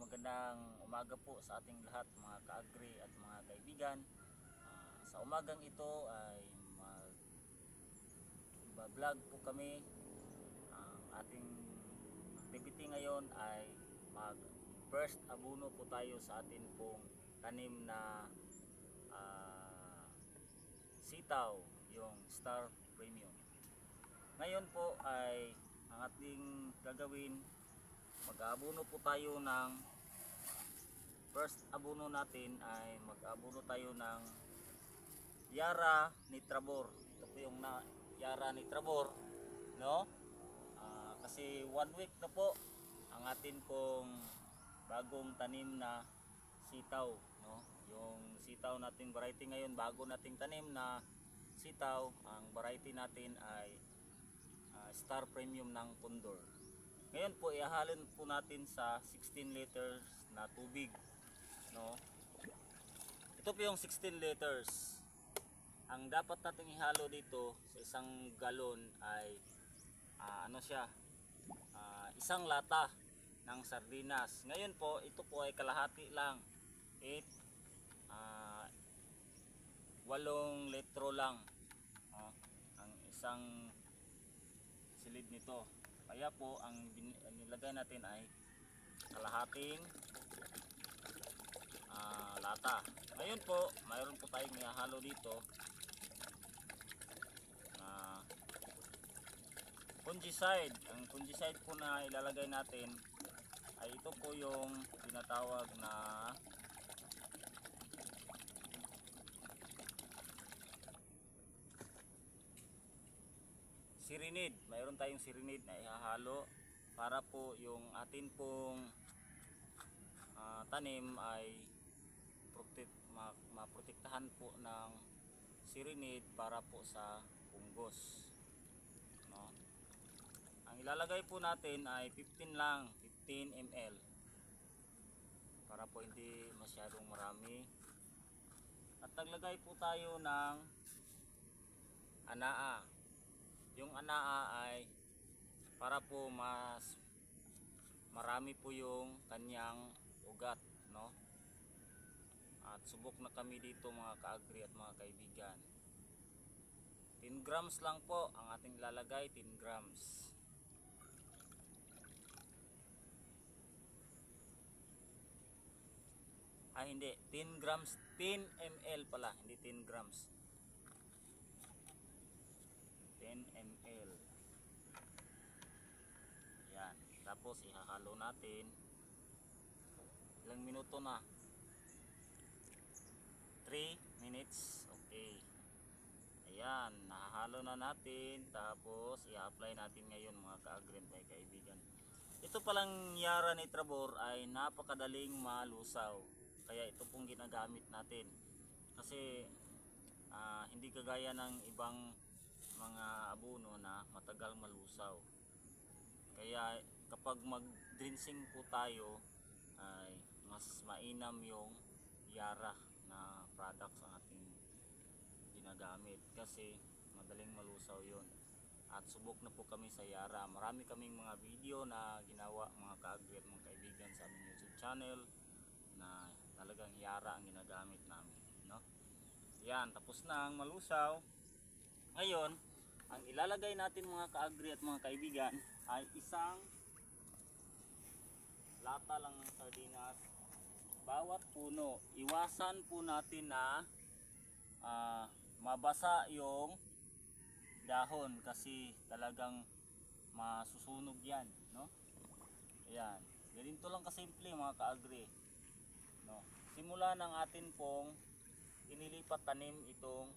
magandang umaga po sa ating lahat mga ka-agri at mga kaibigan. Ah, sa umagang ito ay mag vlog po kami. Ang ating activity ngayon ay mag first abuno po tayo sa atin pong tanim na ah, sitaw, yung Star Premium. Ngayon po ay ang ating gagawin mag-aabuno po tayo ng first abuno natin ay mag-abuno tayo ng Yara Nitrabor. Ito po yung na Yara Nitrabor, no? Ah, kasi one week na po ang atin pong bagong tanim na sitaw, no? Yung sitaw nating variety ngayon, bago nating tanim na sitaw, ang variety natin ay ah, Star Premium ng Condor. Ngayon po ihahalin po natin sa 16 liters na tubig, no? Ito po yung 16 liters. Ang dapat nating ihalo dito sa isang galon ay ah, ano siya? Ah, isang lata ng sardinas. Ngayon po, ito po ay kalahati lang. 8 ah 8 litro lang. Oh, ang isang silid nito. Kaya po ang nilagay natin ay kalahating ah, lata. Ngayon po, mayroon po tayong ihahalo dito na fungicide. Ang fungicide po na ilalagay natin ay ito po yung tinatawag na sirinid. Mayroon tayong sirinid na ihahalo para po yung atin pong ah, tanim ay protect, ma, maprotektahan po ng sirinid para po sa punggos. No? Ang ilalagay po natin ay 15 lang, 15 ml. Para po hindi masyadong marami. At naglagay po tayo ng anaa. Yung anaa ay para po mas marami po yung kanyang ugat, no? At subok na kami dito mga kaagri at mga kaibigan. 10 grams lang po ang ating lalagay, 10 grams. Ah, hindi. 10 grams, 10 ml pala, hindi 10 grams. 10 ml. Yan. Tapos ihahalo natin. Ilang minuto na? 3 minutes. Okay. Ayan, nahahalo na natin. Tapos i-apply natin ngayon mga ka-agrin mga kaibigan. Ito palang Yara Nitrabor ay napakadaling malusaw. Kaya ito pong ginagamit natin. Kasi ah, hindi kagaya ng ibang mga na matagal malusaw. Kaya kapag mag-drinsing po tayo ay mas mainam yung Yara na products ang ating ginagamit kasi madaling malusaw yon at subok na po kami sa Yara marami kaming mga video na ginawa mga kaagri at mga kaibigan sa aming YouTube channel na talagang Yara ang ginagamit namin no? yan tapos na ang malusaw ngayon ang ilalagay natin mga kaagri at mga kaibigan ay isang lata lang ng sardinas. Bawat puno iwasan po natin na ah, mabasa yung dahon kasi talagang masusunog yan no? Ayan. Ganito lang kasimple mga kaagri no? Simula ng atin pong inilipat tanim itong